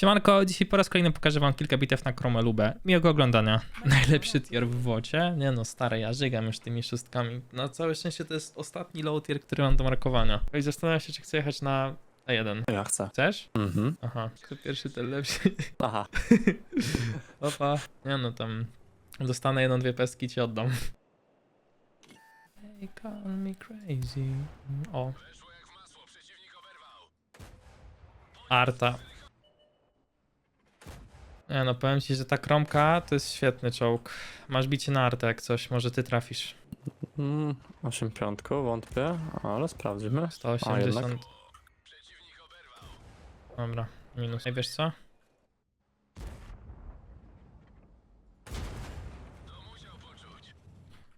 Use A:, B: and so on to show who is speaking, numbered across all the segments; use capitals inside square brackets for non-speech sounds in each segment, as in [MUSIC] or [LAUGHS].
A: Siemanko, dzisiaj po raz kolejny pokażę wam kilka bitew na Chrome Lubę. Miłego oglądania. [LAUGHS] Najlepszy tier w wocie. Nie no, stary, ja żygam już tymi szóstkami. Na całe szczęście to jest ostatni low tier, który mam do markowania. I zastanawiam się, czy chcę jechać na E1.
B: Ja chcę.
A: Chcesz?
B: Mhm.
A: Aha, kto pierwszy, ten lepszy. [LAUGHS]
B: Aha. [LAUGHS]
A: Opa. Nie no, tam dostanę jedną, dwie pestki ci oddam. Hey, call me crazy. O. Arta. Nie no, powiem ci, że ta kromka to jest świetny czołg. Masz bicie na artę jak coś, może ty trafisz.
B: Mm, 8 piątku, wątpię, ale sprawdzimy.
A: 180. Dobra, minus. Ej, wiesz co?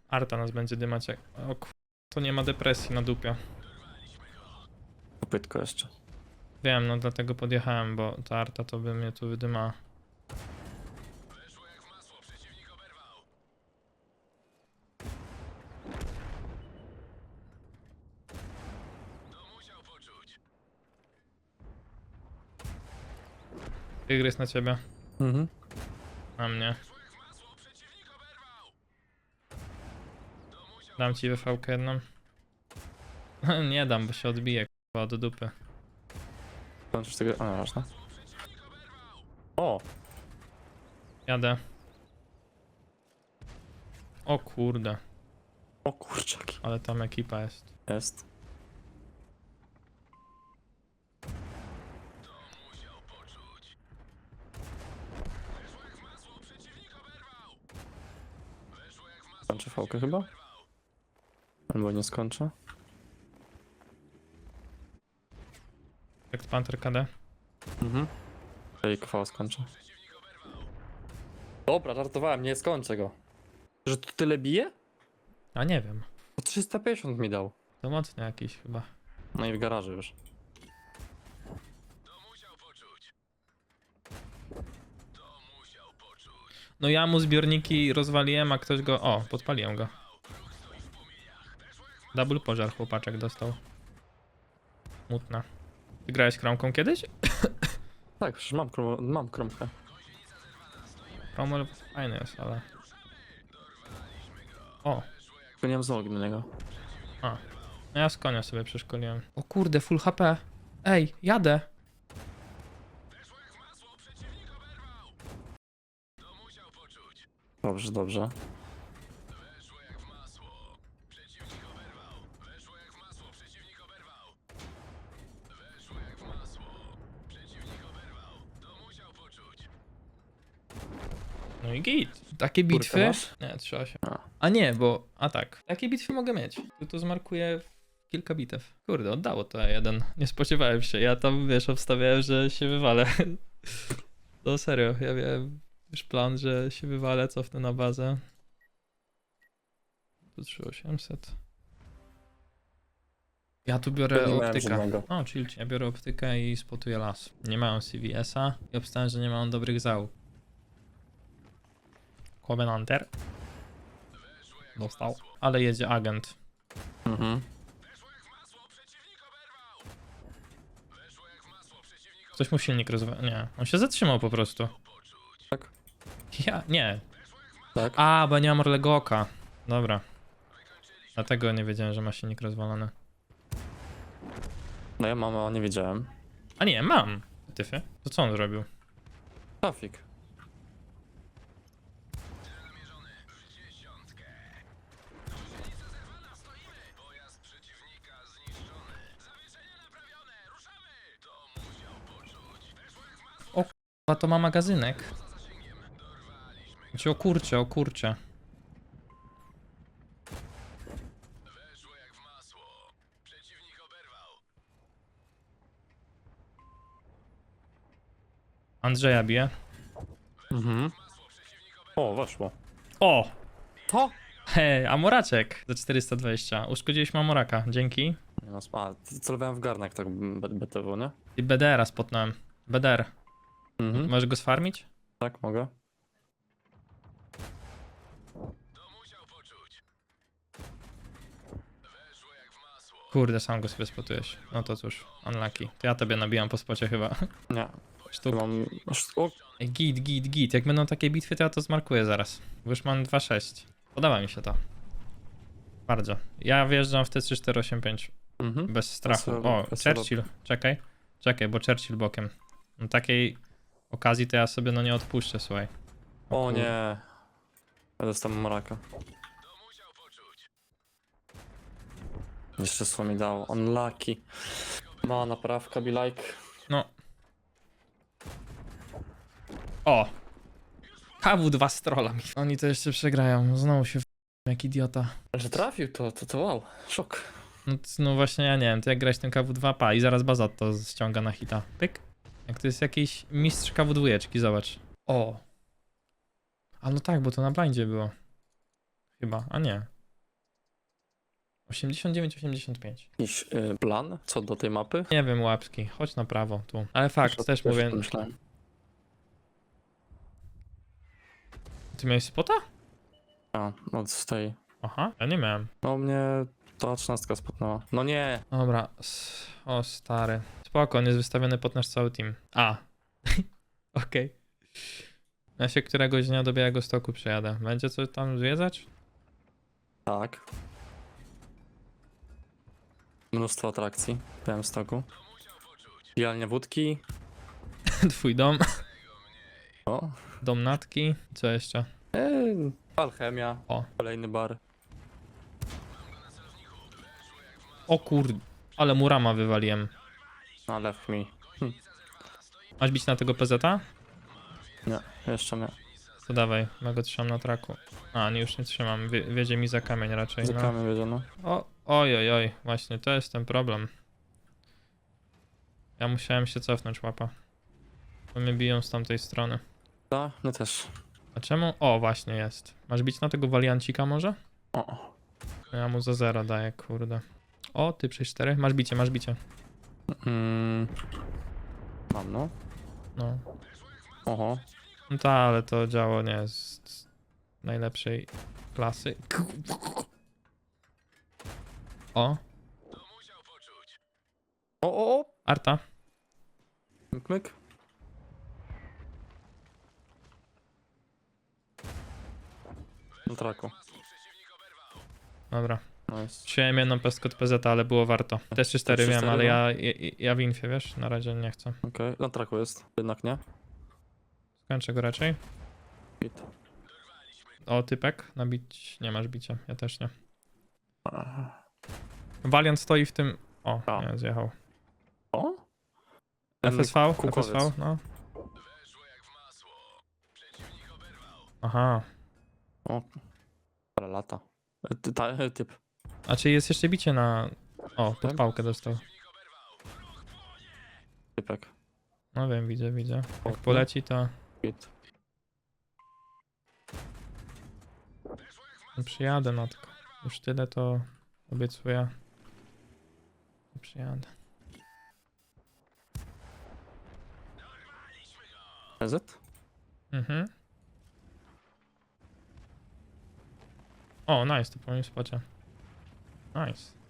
A: Arta nas będzie dymać jak... O ku... To nie ma depresji na dupie.
B: Popytko jeszcze.
A: Wiem, no dlatego podjechałem, bo ta Arta to by mnie tu wydymała. Tygrys na ciebie.
B: Mhm.
A: Na mnie. Dam ci wyfałkę jedną. [LAUGHS] Nie dam, bo się odbije k***a do dupy.
B: Kończysz tego. A, ważne. O!
A: Jadę. O kurde,
B: O kurczaki.
A: ale tam ekipa jest.
B: Jest. Skończę fałkę chyba? Albo nie skończę?
A: Jak Panther KD?
B: Mhm. Ej, kwał skończę. Dobra, żartowałem, nie skończę go. Że tu tyle bije?
A: A nie wiem.
B: Po 350 mi dał.
A: To mocny jakiś chyba.
B: No i w garażu już.
A: No ja mu zbiorniki rozwaliłem, a ktoś go... O, podpaliłem go. Double pożar chłopaczek dostał. Mutna. Ty grałeś kromką kiedyś? [COUGHS]
B: Tak, przecież mam, krom mam kromkę.
A: Cromwell fajny jest, ale... O,
B: Tylko nie mam do niego.
A: no ja z konia sobie przeszkoliłem. O kurde, full HP. Ej, jadę.
B: Dobrze, dobrze.
A: No i git. Takie
B: Kurkę
A: bitwy...
B: masz?
A: Nie, 3-8.
B: A.
A: A nie, bo... A tak. Takie bitwy mogę mieć. Tu to zmarkuję kilka bitew. Kurde, oddało to jeden. Nie spodziewałem się. Ja tam, wiesz, obstawiałem, że się wywalę. [LAUGHS] No serio, ja miałem już plan, że się wywalę, cofnę na bazę. Tu 3800. Ja tu biorę
B: nie
A: optyka.
B: żadnego.
A: O, chill, ja biorę optykę i spotuję las. Nie mają CVS-a i obstałem, że nie mają dobrych załóg. Covenanter. Dostał. Ale jedzie agent.
B: Mhm.
A: Ktoś mu silnik rozwa... Nie, on się zatrzymał po prostu. Ja, nie.
B: Tak.
A: A, bo ja nie mam orlego oka. Dobra. Dlatego nie wiedziałem, że ma silnik rozwalony.
B: No ja mam, a nie wiedziałem.
A: A nie, mam. Tyfy. To co on zrobił?
B: Trafik.
A: A to ma magazynek. Znaczy o kurcze, o kurcze. Andrzeja bije.
B: Mhm. O, weszło.
A: O!
B: To?
A: Hej, Amoraczek za 420. Uszkodziliśmy Amoraka, dzięki.
B: Nie no, a, celowałem w garnek tak be- BTW, nie?
A: I BDR-a spotnąłem. BDR.
B: Mhm.
A: Możesz go sfarmić?
B: Tak, mogę.
A: Kurde, sam go sobie spotujesz. No to cóż, unlucky. To ja tobie nabijam po spocie chyba. [LAUGHS]
B: Nie.
A: Sztuk.
B: Mam...
A: Ej, Git, git, git. Jak będą takie bitwy, to ja to zmarkuję zaraz. Bo już mam 2-6. Podoba mi się to. Bardzo. Ja wjeżdżam w T3485
B: mhm.
A: bez strachu.
B: Wesoło,
A: O,
B: wesoło.
A: Churchill. Czekaj. Czekaj, bo Churchill bokiem. No, takiej okazji to ja sobie no nie odpuszczę, słuchaj.
B: O nie. Ja dostałem maraka. Jeszcze sło mi dało. Unlucky. Ma naprawka, be like.
A: No. O! KW2 z trollami. Oni to jeszcze przegrają. Znowu się w... jak idiota.
B: Że trafił to, to, to wow. Szok.
A: No, t- no właśnie, ja nie wiem, to jak grać tym KW2 pa i zaraz Bazat to ściąga na hita. Pyk. Jak to jest jakiś mistrz KW2, zobacz. O. A no tak, bo to na blindzie było. Chyba, a nie. 89-85.
B: Jakiś y, plan co do tej mapy?
A: Nie wiem, łapski, chodź na prawo tu. Ale fakt,
B: Też-
A: też mówię,
B: Myślałem.
A: ty miałeś spota?
B: A, no z tej.
A: Aha, ja nie miałem.
B: No mnie ta trzynastka spotnęła. No nie.
A: Dobra, s- o stary. Spoko, on jest wystawiony pod nasz cały team. A. [LAUGHS] Okej. Ja się któregoś dnia do Białego Stoku przyjadę. Będzie coś tam zwiedzać?
B: Tak. Mnóstwo atrakcji w Białymstoku. Pijalnia wódki. [LAUGHS]
A: Twój dom,
B: O.
A: dom Natki. Co jeszcze?
B: Eee, alchemia.
A: O.
B: Kolejny bar.
A: O kurde, ale Murama wywaliłem.
B: No left me.
A: Masz bić na tego PZ-a?
B: Nie, jeszcze nie.
A: To dawaj, ja go trzymam na traku. A, nie, już nie trzymam. Wie, wiedzie mi za kamień raczej. No.
B: Zykamy wiedziano.
A: O, oj, oj, oj, właśnie to jest ten problem. Ja musiałem się cofnąć, łapa. Bo mnie biją z tamtej strony.
B: Da, my też.
A: A czemu? O, właśnie jest. Masz bić na tego waliancika może?
B: O.
A: Ja mu za zero daję, kurde. O, ty przez cztery. Masz bicie, masz bicie.
B: Mm. Mam no.
A: No.
B: Oho.
A: No ta, ale to działo nie jest najlepszej klasy. O,
B: O, o, o.
A: Arta.
B: Myk, myk. Na traku.
A: Dobra.
B: Nice.
A: Wziąłem jedną pestkę od PZ, ale było warto. Też 4 miałem,
B: 3-4,
A: ale ja, ja, ja w infie, wiesz? Na razie nie chcę.
B: Okej, na traku jest. Jednak nie.
A: Skończę go raczej.
B: Hit.
A: O, typek. Nabić. Nie masz bicia. Ja też nie. Valiant stoi w tym. O,
B: A.
A: nie, zjechał.
B: O? Ten
A: FSV?
B: kółkowiec.
A: FSV? No. Aha.
B: Ale lata. E, ty- Ta, e, typ.
A: A czy jest jeszcze bicie na. O, podpałkę dostał.
B: Typek.
A: No wiem, widzę, widzę. Jak
B: O,
A: poleci, to
B: Hit.
A: przyjadę na tylko. Już tyle to obiecuję. Przyjadę.
B: EZ?
A: Mhm. O, nice, to po moim spocie. Nice.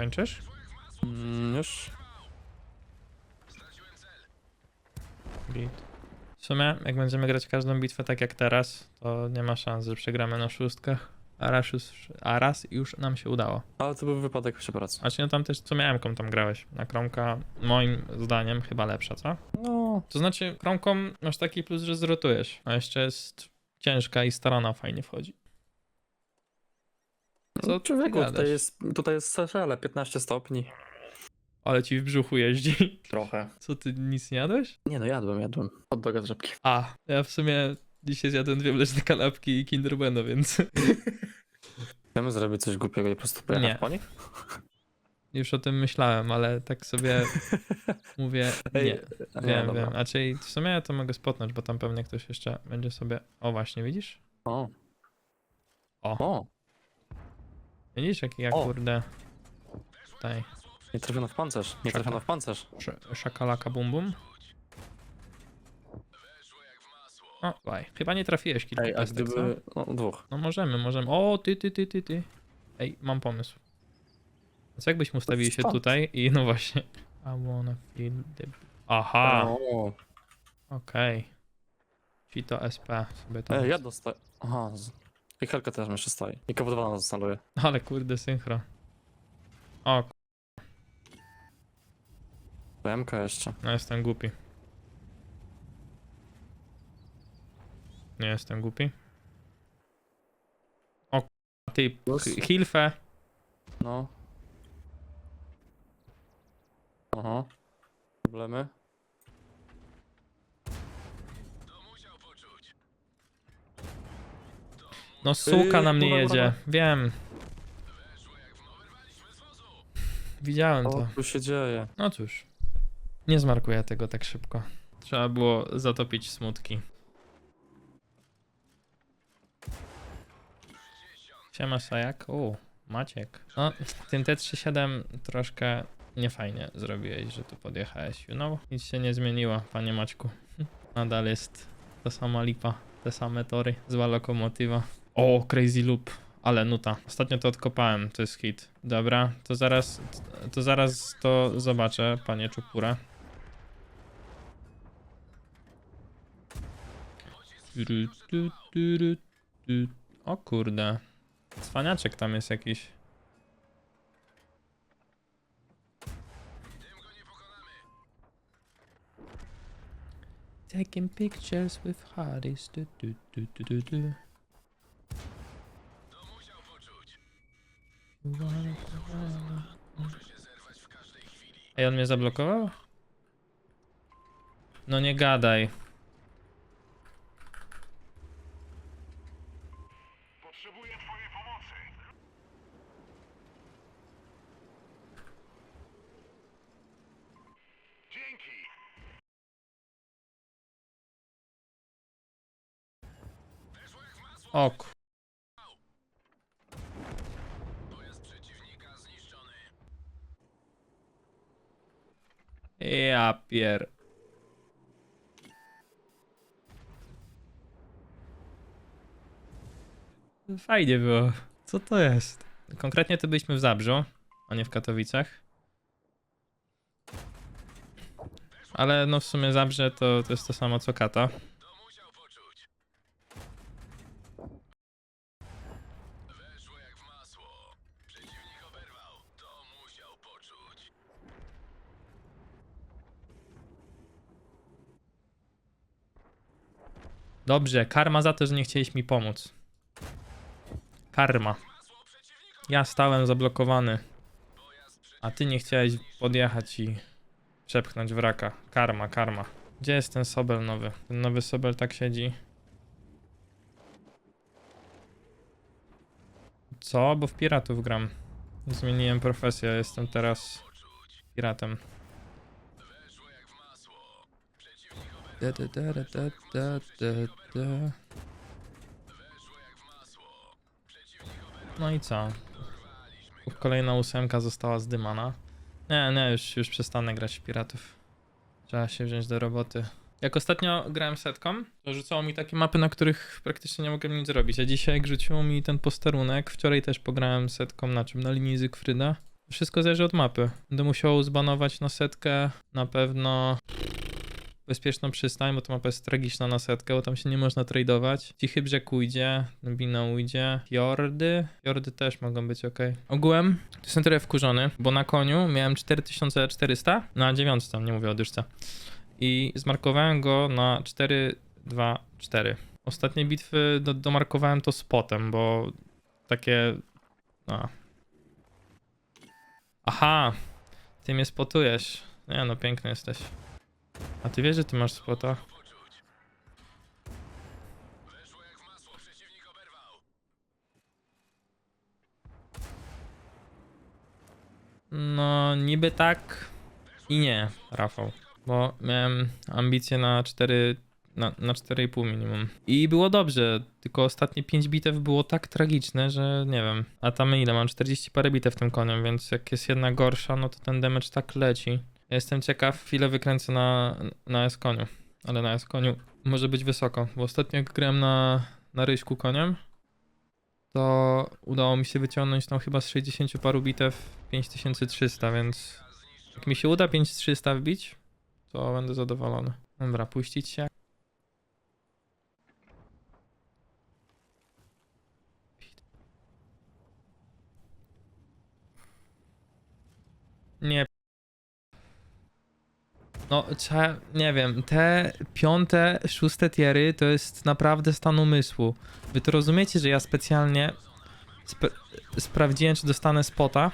A: Kończysz?
B: Mm, już.
A: Git. W sumie, jak będziemy grać każdą bitwę tak jak teraz, to nie ma szans, że przegramy na szóstkach. A raz już, a raz już nam się udało.
B: Ale to był wypadek przepracy.
A: A czy no tam też, co miałem, kom tam grałeś? Na kromka, moim zdaniem, chyba lepsza, co?
B: No.
A: To znaczy, kromką masz taki plus, że zrotujesz, a jeszcze jest ciężka i starana fajnie wchodzi. Co
B: Co człowieku, tutaj jest, tutaj jest Seszele, 15 stopni.
A: Ale ci w brzuchu jeździ.
B: Trochę.
A: Co, ty nic nie jadłeś?
B: Nie no, jadłem, jadłem. Hot doga z rzepki.
A: A, ja w sumie dzisiaj zjadłem dwie mleczne kanapki i Kinder Bueno, więc [LAUGHS]
B: Chcemy zrobić coś głupiego i po prostu pojechać
A: Nie.
B: po nich?
A: już o tym myślałem, ale tak sobie [LAUGHS] mówię,
B: Ej,
A: nie.
B: a
A: Wiem,
B: dobra.
A: wiem. A czyli w sumie ja to mogę spotnąć, bo tam pewnie ktoś jeszcze będzie sobie... O, właśnie, widzisz?
B: O.
A: O.
B: O.
A: Widzisz, jak ja
B: O.
A: kurde... Tutaj...
B: Nie trafiono w pancerz. Nie
A: Czekaj.
B: trafiono w pancerz.
A: Sz- Szakalaka bum bum. O, baj. Chyba nie trafiłeś kilku
B: Ej, a
A: pestek, co?
B: gdyby... No, dwóch.
A: No możemy, możemy. O, ty, ty, ty, ty, ty. Ej, mam pomysł. Co jakbyśmy ustawili się
B: stąd.
A: tutaj i no właśnie. I wanna feel the... Aha,
B: O,
A: okej. Czyli to SP sobie tam...
B: Ej, ja dostaję. Aha. z- I Helka też jeszcze stoi. I kowodowana zostaluje.
A: Ale kurde, synchro. O, k-
B: jeszcze.
A: no jestem głupi. Nie jestem głupi. O, k- ty,
B: Plus.
A: H- Hilfe.
B: No. Aha. Problemy?
A: No suka na mnie
B: Yy,
A: jedzie. Wiem. Widziałem
B: O,
A: to.
B: tu się dzieje.
A: No cóż. Nie zmarkuję tego tak szybko. Trzeba było zatopić smutki. Siema Sajak. O, Maciek. No, w tym T37 troszkę niefajnie zrobiłeś, że tu podjechałeś. You know? Nic się nie zmieniło, panie Maćku. [LAUGHS] Nadal jest ta sama lipa, te same tory, zła lokomotywa. O, Crazy Loop. Ale nuta. Ostatnio to odkopałem, to jest hit. Dobra, to zaraz, to zaraz to zobaczę, panie Czupura. O kurde. Cwaniaczek tam jest jakiś. Taking pictures with hotties. Ej, on mnie zablokował? No nie gadaj.
C: Potrzebuję twojej pomocy. Dzięki.
A: Ok. Ja pier... Fajnie było. Co to jest? Konkretnie to byliśmy w Zabrzu, a nie w Katowicach. Ale no w sumie Zabrze to, to jest to samo co Kata. Dobrze, karma za to, że nie chcieliś mi pomóc. Karma. Ja stałem zablokowany. A ty nie chciałeś podjechać i przepchnąć wraka. Karma, karma. Gdzie jest ten Sobel nowy? Ten nowy Sobel tak siedzi. Co? Bo w piratów gram. Zmieniłem profesję, jestem teraz piratem. Da, da, da, da, da, da, da, da. No i co? Kolejna ósemka została zdymana. Nie, nie, już, już przestanę grać w piratów. Trzeba się wziąć do roboty. Jak ostatnio grałem setką, to rzucało mi takie mapy, na których praktycznie nie mogłem nic zrobić. A dzisiaj rzuciło mi ten posterunek, wczoraj też pograłem setką na czym? Na linii Zygfryda. Wszystko zależy od mapy. Będę musiał zbanować na setkę na pewno bezpieczną przystań, bo to mapa jest tragiczna na setkę, bo tam się nie można tradeować. Cichy brzeg ujdzie, Bina ujdzie, Fjordy, Fjordy też mogą być ok. Ogółem jestem trochę wkurzony, bo na koniu miałem 4400, na dziewiątce tam, nie mówię o dyszce. I zmarkowałem go na 4, 2, 4. Ostatnie bitwy do, domarkowałem to spotem, bo takie... A. Aha, ty mnie spotujesz. Nie no, piękny jesteś. A ty wiesz, że ty masz spota? No, niby tak i nie, Rafał. Bo miałem ambicje na 4, na, na 4,5 minimum. I było dobrze, tylko ostatnie 5 bitew było tak tragiczne, że nie wiem. A tam ile? Mam 40 parę bitew tym koniem, więc jak jest jedna gorsza, no to ten damage tak leci. Jestem ciekaw, ile wykręcę na, na S-koniu. Ale na S-koniu może być wysoko, bo ostatnio jak grałem na, na ryśku koniem, to udało mi się wyciągnąć tam chyba z 60 paru bitew 5300, więc jak mi się uda 5300 wbić, to będę zadowolony. Dobra, puścić się. Nie. No, trzeba, nie wiem, te piąte, szóste tiery to jest naprawdę stan umysłu. Wy to rozumiecie, że ja specjalnie sp sprawdziłem, czy dostanę spota.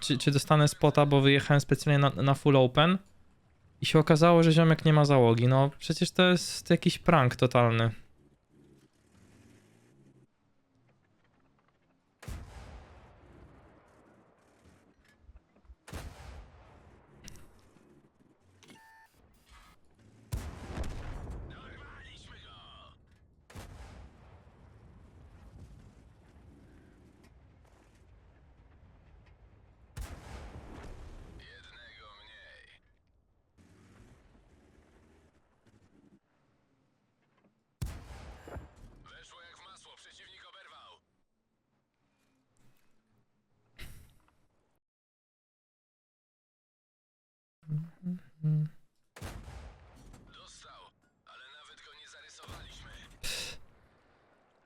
A: Czy, czy dostanę spota, bo wyjechałem specjalnie na, na full open. I się okazało, że ziomek nie ma załogi. No, przecież to jest jakiś prank totalny.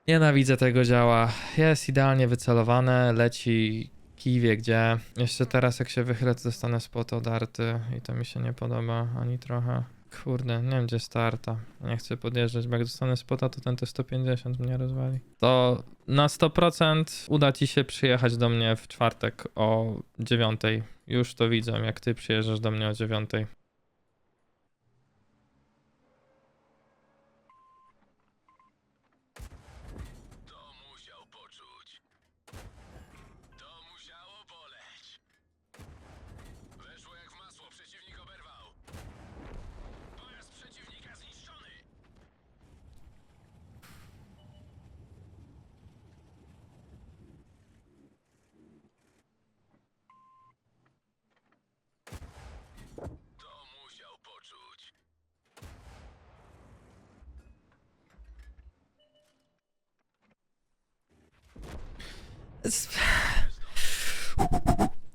A: Nienawidzę tego działa. Jest idealnie wycelowane, leci kij wie gdzie. Jeszcze teraz jak się wychylę, to dostanę spot od arty i to mi się nie podoba ani trochę. Kurde, nie wiem gdzie starta. Nie chcę podjeżdżać, bo jak dostanę spota, to ten T150 mnie rozwali. To na 100% uda ci się przyjechać do mnie w czwartek o 9. Już to widzę, jak ty przyjeżdżasz do mnie o 9.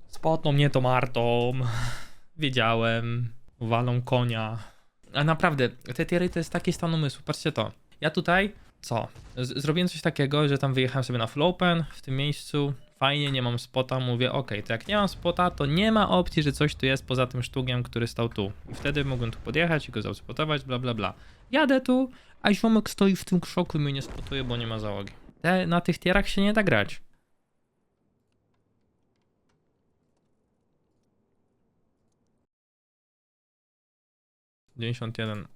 A: Spotną mnie tą Martą. Wiedziałem. Walą konia. A naprawdę, te tiery to jest taki stan umysłu. Patrzcie to. Ja tutaj, co? Z zrobiłem coś takiego, że tam wyjechałem sobie na full open w tym miejscu. Fajnie, nie mam spota. Mówię, ok, to jak nie mam spota, to nie ma opcji, że coś tu jest poza tym sztugiem, który stał tu. I wtedy mogłem tu podjechać i go zaspotować, bla bla bla. Jadę tu, a ziomek stoi w tym krzoku i mnie nie spotuje, bo nie ma załogi. Te, na tych tierach się nie da grać. Dziewięćdziesiąt jeden.